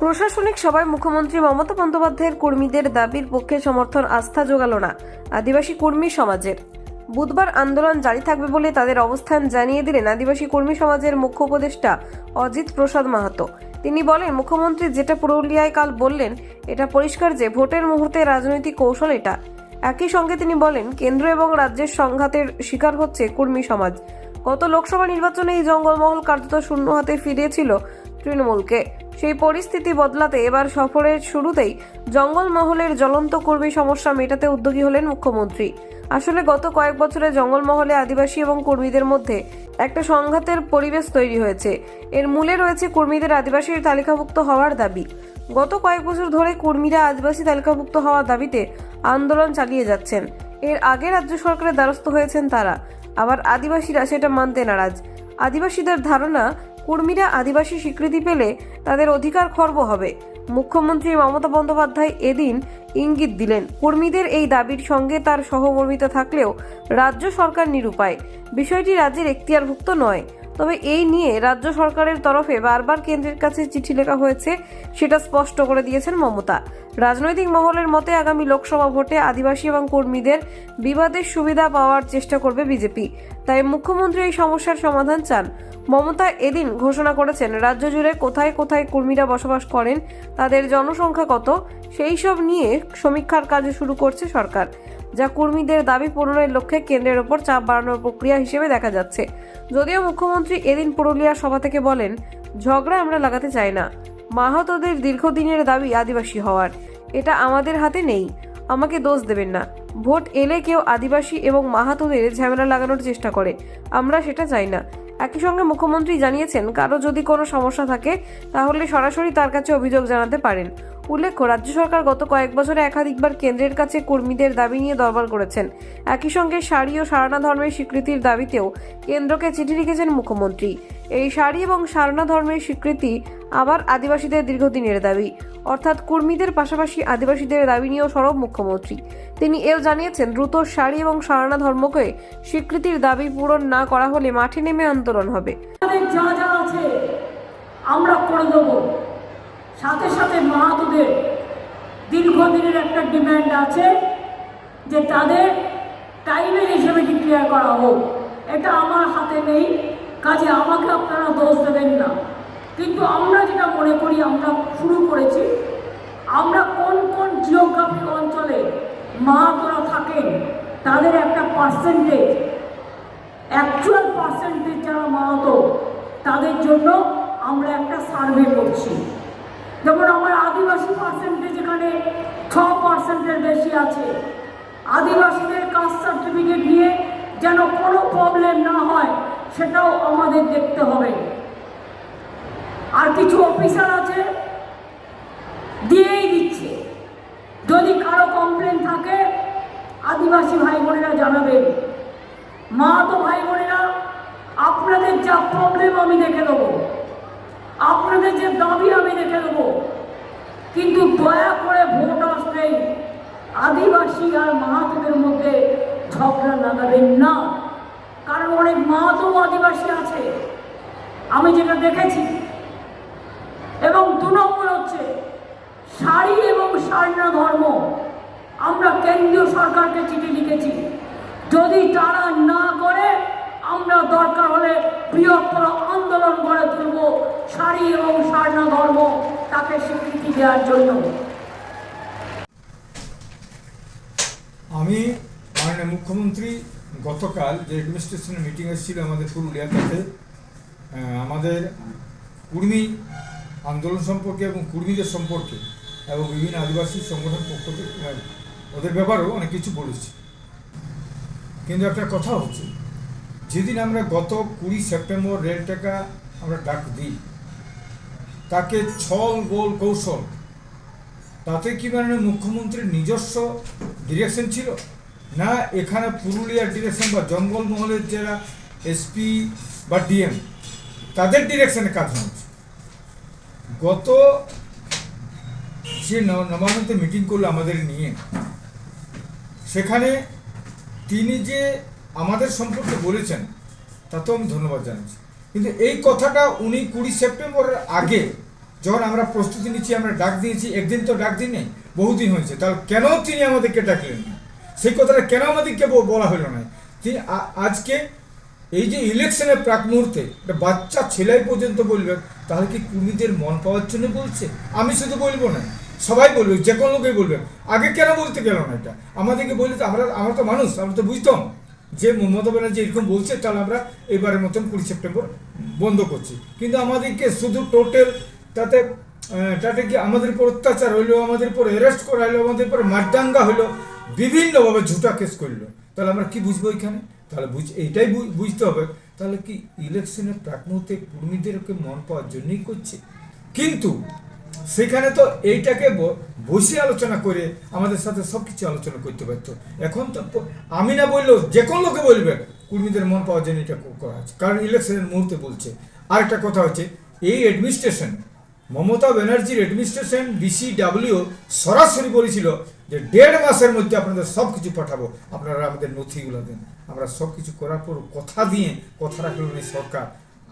প্রশাসনিক সভায় মুখ্যমন্ত্রী মমতা বন্দ্যোপাধ্যায়ের কর্মীদের দাবির পক্ষে সমর্থন আস্থা জোগাল না আদিবাসী কর্মী সমাজের। বুধবার আন্দোলন জারি থাকবে বলে তাদের অবস্থান জানিয়ে দিলেন আদিবাসী কর্মী সমাজের মুখ্য উপদেষ্টা অজিত প্রসাদ মাহাতো। তিনি বলেন, মুখ্যমন্ত্রী যেটা পুরুলিয়ায় কাল বললেন, এটা পরিষ্কার যে ভোটের মুহূর্তে রাজনৈতিক কৌশল এটা। একই সঙ্গে তিনি বলেন, কেন্দ্র এবং রাজ্যের সংঘাতের শিকার হচ্ছে কর্মী সমাজ। গত লোকসভা নির্বাচনে এই জঙ্গলমহল কার্যত শূন্য হাতে ফিরিয়েছিল তৃণমূলকে। সেই পরিস্থিতি বদলাতে এবার সফরের শুরুতেই জঙ্গলমহলের জ্বলন্ত কর্মী সমস্যা মেটাতে উদ্যোগী হলেন মুখ্যমন্ত্রী। আসলে গত কয়েক বছরে জঙ্গলমহলে আদিবাসী এবং কর্মীদের মধ্যে একটা সংঘাতের পরিবেশ তৈরি হয়েছে। এর মূলে রয়েছে কর্মীদের আদিবাসীর তালিকাভুক্ত হওয়ার দাবি। গত কয়েক বছর ধরে কর্মীরা আদিবাসী তালিকাভুক্ত হওয়ার দাবিতে আন্দোলন চালিয়ে যাচ্ছেন। এর আগে রাজ্য সরকারের দ্বারস্থ হয়েছেন তারা। আবার আদিবাসীরা সেটা মানতে নারাজ। আদিবাসীদের ধারণা কর্মীরা আদিবাসী স্বীকৃতি পেলে তাদের অধিকার খর্ব হবে। মুখ্যমন্ত্রী মমতা বন্দ্যোপাধ্যায় এদিন ইঙ্গিত দিলেন, কর্মীদের এই দাবির সঙ্গে তার সহমর্মিতা থাকলেও রাজ্য সরকার নিরুপায়। বিষয়টি রাজ্যের এখতিয়ারভুক্ত নয় তবে এই নিয়ে রাজ্য সরকারের তরফে বারবার কেন্দ্রের কাছে চিঠি লেখা হয়েছে, সেটা স্পষ্ট করে দিয়েছেন মমতা। রাজনৈতিক মহলের মতে আগামী লোকসভা ভোটে আদিবাসী এবং কর্মীদের বিবাদের সুবিধা পাওয়ার চেষ্টা করবে বিজেপি। তাই মুখ্যমন্ত্রী এই সমস্যার সমাধান চান। মমতা এদিন ঘোষণা করেছেন, রাজ্য জুড়ে কোথায় কোথায় কর্মীরা বসবাস করেন, তাদের জনসংখ্যা কত, সেই সব নিয়ে সমীক্ষার কাজ শুরু করছে সরকার। যা কর্মীদের দাবি পূরণের লক্ষ্যে কেন্দ্রের ওপর চাপ বাড়ানোর প্রক্রিয়া হিসেবে দেখা যাচ্ছে। যদিও মুখ্যমন্ত্রী এদিন পুরুলিয়া সভা থেকে বলেন, ঝগড়া আমরা লাগাতে চাই না। মাহাতোদের দীর্ঘদিনের দাবি আদিবাসী হওয়ার। এটা আমাদের হাতে নেই। আমাকে দোষ দেবেন না। ভোট এলে কেউ আদিবাসী এবং মাহাতোদের ঝামেলা লাগানোর চেষ্টা করে। আমরা সেটা চাই না। একই সঙ্গে মুখ্যমন্ত্রী জানিয়েছেন, কারও যদি কোনো সমস্যা থাকে, তাহলে সরাসরি তার কাছে অভিযোগ জানাতে পারেন। উল্লেখ্য রাজ্য সরকার গত কয়েক বছরে একাধিকবার কেন্দ্রের কাছে কর্মীদের দাবি নিয়ে দরবার করেছেন। একই সঙ্গে শাড়ি ও সারনা ধর্মের স্বীকৃতির দাবিতেও কেন্দ্রকে চিঠি লিখেছেন মুখ্যমন্ত্রী। এই শাড়ি এবং সারনা ধর্মের স্বীকৃতি আবার আদিবাসীদের দীর্ঘদিনের দাবি। অর্থাৎ কর্মীদের পাশাপাশি আদিবাসীদের দাবি নিয়েও সরব মুখ্যমন্ত্রী। তিনি এও জানিয়েছেন, দ্রুত শাড়ি এবং সারনা ধর্মকে স্বীকৃতির দাবি পূরণ না করা হলে মাঠে নেমে আন্দোলন হবে। আমরা করে দেবো। সাথে সাথে মাহাতোদের দীর্ঘদিনের একটা ডিম্যান্ড আছে যে তাদের টাইমের হিসেবে ডিক্লেয়ার করা হোক। এটা আমার হাতে নেই। কাজে আমাকে আপনারা দোষ দেবেন না। কিন্তু আমরা যেটা মনে করি, আমরা শুরু করেছি, আমরা কোন কোন জিওগ্রাফিক অঞ্চলে মাহাতোরা থাকেন, তাদের একটা পার্সেন্টেজ অ্যাকচুয়াল পার্সেন্টেজ যারা মাহাতো, তাদের জন্য আমরা একটা সার্ভে করছি। যেমন আমার আদিবাসী পার্সেন্টেজ এখানে ছ পার্সেন্টের বেশি আছে, আদিবাসীদের কাস্ট সার্টিফিকেট নিয়ে যেন কোনো প্রবলেম না হয়, সেটাও আমাদের দেখতে হবে। আর কিছু অফিসার আছে, দিয়েই দিচ্ছে। যদি কারও কমপ্লেন থাকে, আদিবাসী ভাই বোনেরা জানাবেন মা তো ভাই বোনেরা আপনাদের যা প্রবলেম আমি দেখে দেবো আপনাদের যে দাবি আমি দেখে দেবো কিন্তু দয়া করে ভোট আসলেই আদিবাসী আর মাহাতোদের মধ্যে ঝগড়া লাগাবেন না। কারণ অনেক মাহাতো আদিবাসী আছে। আমি যেটা দেখেছি, এবং দু নম্বর হচ্ছে শাড়ি এবং সারনা ধর্ম। আমরা কেন্দ্রীয় সরকারকে চিঠি লিখেছি, যদি তারা না করে, আমরা দরকার হলে বৃহত্তর আন্দোলন গড়ে তুলব শাড়ি এবং সারনা ধর্ম। তাকে স্বীকৃতি দেওয়ার জন্য। আমি মাননীয় মুখ্যমন্ত্রী গতকাল যে অ্যাডমিনিস্ট্রেশনের মিটিং এসেছিল আমাদের পুরুলিয়া তাতে আমাদের কুর্মী আন্দোলন সম্পর্কে এবং কুর্মীদের সম্পর্কে এবং বিভিন্ন আদিবাসী সংগঠন পক্ষ থেকে ওদের ব্যাপারেও অনেক কিছু বলেছি। কিন্তু একটা কথা হচ্ছে, যেদিন আমরা গত কুড়ি সেপ্টেম্বর রেল টাকা আমরা ডাক দিই তাকে ছল গোল কৌশল। তাতে কি মানে মুখ্যমন্ত্রীর নিজস্ব ডিরেকশন ছিল? না এখানে পুরুলিয়ার ডিরেকশন বা জঙ্গলমহলের যারা এসপি বা ডিএম তাদের ডিরেকশনে কাজ হচ্ছে। গত যে নবান্নতে মিটিং করল আমাদের নিয়ে, সেখানে তিনি যে আমাদের সম্পর্কে বলেছেন, তাতেও আমি ধন্যবাদ জানাচ্ছি। কিন্তু এই কথাটা উনি কুড়ি সেপ্টেম্বরের আগে যখন আমরা প্রস্তুতি নিচ্ছি, আমরা ডাক দিয়েছি, একদিন তো ডাক দিই নেই বহুদিন হয়েছে। তাহলে কেন তিনি আমাদেরকে ডাকলেন না? সেই কথাটা কেন আমাদেরকে বলা হলো না? তিনি আজকে এই যে ইলেকশনের প্রাক মুহূর্তে একটা বাচ্চা ছেলেই পর্যন্ত বলবে তাহলে কি কুর্মীদের মন পাওয়ার জন্য বলছে? আমি শুধু বলব না, সবাই বলবে, যে কোনো লোকেই বলবে। আগে কেন বলতে গেল না এটা? আমাদেরকে বললে তো আমরা আমরা তো মানুষ, আমরা তো বুঝতাম। যে মমতা ব্যানার্জি এরকম বলছে, তাহলে আমরা এবারের মতন কুড়ি সেপ্টেম্বর বন্ধ করছি। কিন্তু আমাদেরকে শুধু টোটাল তাতে তাতে কি আমাদের উপর অত্যাচার হইল, আমাদের উপর অ্যারেস্ট করা হলো আমাদের উপর মারদাঙ্গা হলো বিভিন্নভাবে ঝুটা কেস করল। তাহলে আমরা কি বুঝব এখানে? তাহলে বুঝ, এইটাই বুঝতে হবে। তাহলে কি ইলেকশনের প্রাক মুহূর্তে কর্মীদেরকে মন পাওয়ার জন্যই করছে? কিন্তু সেখানে তো এইটাকে বসে আলোচনা করে আমাদের সাথে সব কিছু আলোচনা করতে পারত। এখন তো আমি না বললেও যে কোনো লোকে বলবে, কর্মীদের মন পাওয়ার জন্য এটা করা হচ্ছে। কারণ ইলেকশনের মুহূর্তে বলছে। আরেকটা কথা হচ্ছে, এই অ্যাডমিনিস্ট্রেশন মমতা ব্যানার্জির অ্যাডমিনিস্ট্রেশন বিসিডাব্লিউ সরাসরি বলেছিল যে দেড় মাসের মধ্যে আপনাদের সব কিছু পাঠাবো। আপনারা আমাদের নথিগুলো দেন। আমরা সব কিছু করার পর কথা দিয়ে কথা রাখল না এই সরকার।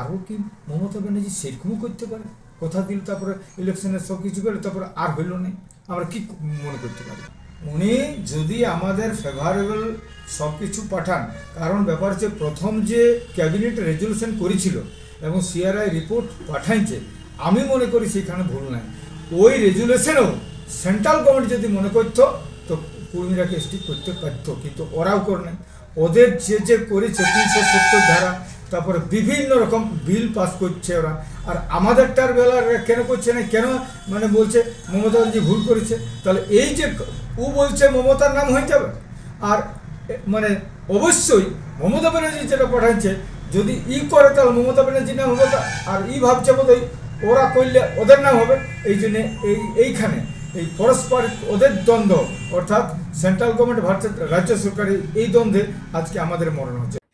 আরও কি মমতা ব্যানার্জি সেরকমও করতে পারে? কথা দিল, তারপরে ইলেকশনের সব কিছু করে তারপরে আর হইল না। আমরা কি মনে করতে পারি? উনি যদি আমাদের ফেভারেবল সব কিছু পাঠান, কারণ ব্যাপার হচ্ছে প্রথম যে ক্যাবিনেট রেজলিউশন করেছিল এবং সিআরআই রিপোর্ট পাঠাইছে, আমি মনে করি সেখানে ভুল নাই। ওই রেজুলেশনেও সেন্ট্রাল গভর্নমেন্ট যদি মনে করতো, তো কর্মীরাকে স্টিক করতে পারতো, কিন্তু ওরাও করে নাই ওদের যে যে করেছে তিনশো সত্তর ধারা তারপরে বিভিন্ন রকম বিল পাস করছে ওরা। আর আমাদেরটার বেলা কেন করছে না, কেন মানে বলছে, মমতা ব্যানার্জি ভুল করেছে? তাহলে এই যে ও বলছে মমতার নাম হয়ে যাবে। আর মানে অবশ্যই মমতা ব্যানার্জি যেটা পাঠাচ্ছে, যদি ই করে তাহলে মমতা ব্যানার্জির নাম হবে আর ই ভাবছে বোধহয় ওরা করলে ওদের নাম হবে। এই জন্য এই এইখানে এই পারস্পরিক ওদের দ্বন্দ্ব, অর্থাৎ সেন্ট্রাল গভর্নমেন্ট ভারতের রাজ্য সরকারের এই দ্বন্দ্বে আজকে আমাদের মরণ হচ্ছে।